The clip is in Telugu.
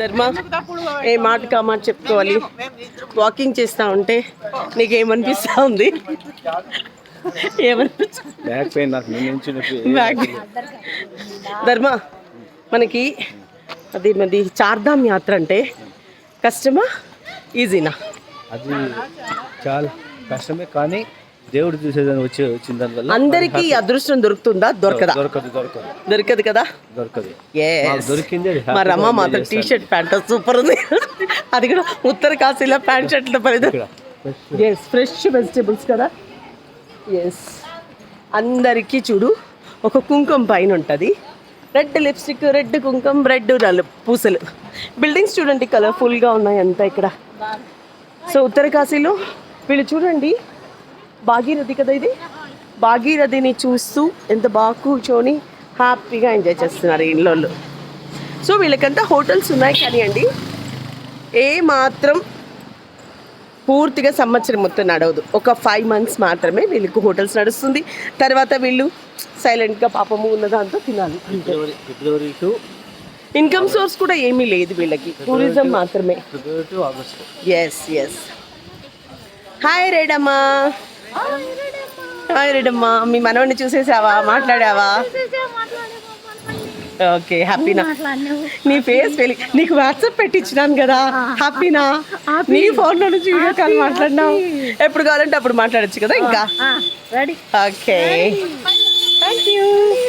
ధర్మ ఏ మాట కామాట చెప్పుకోవాలి. వాకింగ్ చేస్తా ఉంటే ఉంది? నాకు నొప్పి. బ్యాగ్ ధర్మ మనకి అది మరి చార్ధామ్ యాత్ర అంటే కష్టమా? ఈజీనా అది చాలా కష్టమే కానీ దేవుడు చూసేదాన్ని వచ్చి వచ్చిన దానివల్ల అందరికీ అదృష్టం దొరుకుతుందా? దొరకదా? దొరకదు దొరకదు. దొరకదు కదా? దొరకదు. దొరికింది మా రమ్మ మాత్రం టీ. షర్ట్ ప్యాంట్ సూపర్ ఉంది. అది కూడా ఉత్తర కాశీలో ప్యాంట్ షర్ట్ల ఇక్కడ. ఎస్ ఫ్రెష్ వెజిటేబుల్స్ కదా? ఎస్ అందరికీ చూడు ఒక కుంకుమ పైన ఉంటుంది. రెడ్ లిప్స్టిక్ రెడ్ కుంకుమ రెడ్ నలు పూసలు. బిల్డింగ్స్ చూడండి కలర్ఫుల్గా ఉన్నాయి అంతా ఇక్కడ. సో ఉత్తర కాశీలో వీళ్ళు చూడండి భాగీరథి కదా ఇది. భాగీరథిని చూస్తూ ఎంత బాగా కూర్చొని హ్యాపీగా ఎంజాయ్ చేస్తున్నారు ఇళ్ళోళ్ళు సో వీళ్ళకంతా హోటల్స్ ఉన్నాయి కానీ అండి ఏ మాత్రం పూర్తిగా సంవత్సరం మొత్తం నడవదు. ఒక ఫైవ్ మంత్స్ మాత్రమే వీళ్ళకి హోటల్స్ నడుస్తుంది. తర్వాత వీళ్ళు సైలెంట్గా పాపము ఉన్న దాంతో తినాలి. ఇన్కమ్ సోర్స్ కూడా ఏమీ లేదు వీళ్ళకి. టూరిజం మాత్రమే. ఎస్ ఎస్ హాయ్ రేడమ్మా రేడమ్మా మీ మనవడిని చూసేసావా? మాట్లాడావా? ఓకే హ్యాపీనా? నీ ఫేస్ నీకు వాట్సాప్ పెట్టించినాను కదా హ్యాపీనా? నీ ఫోన్లో నుంచి వీడియో కాల్ మాట్లాడినావు. ఎప్పుడు కావాలంటే అప్పుడు మాట్లాడొచ్చు కదా ఇంకా? ఓకే. Thank you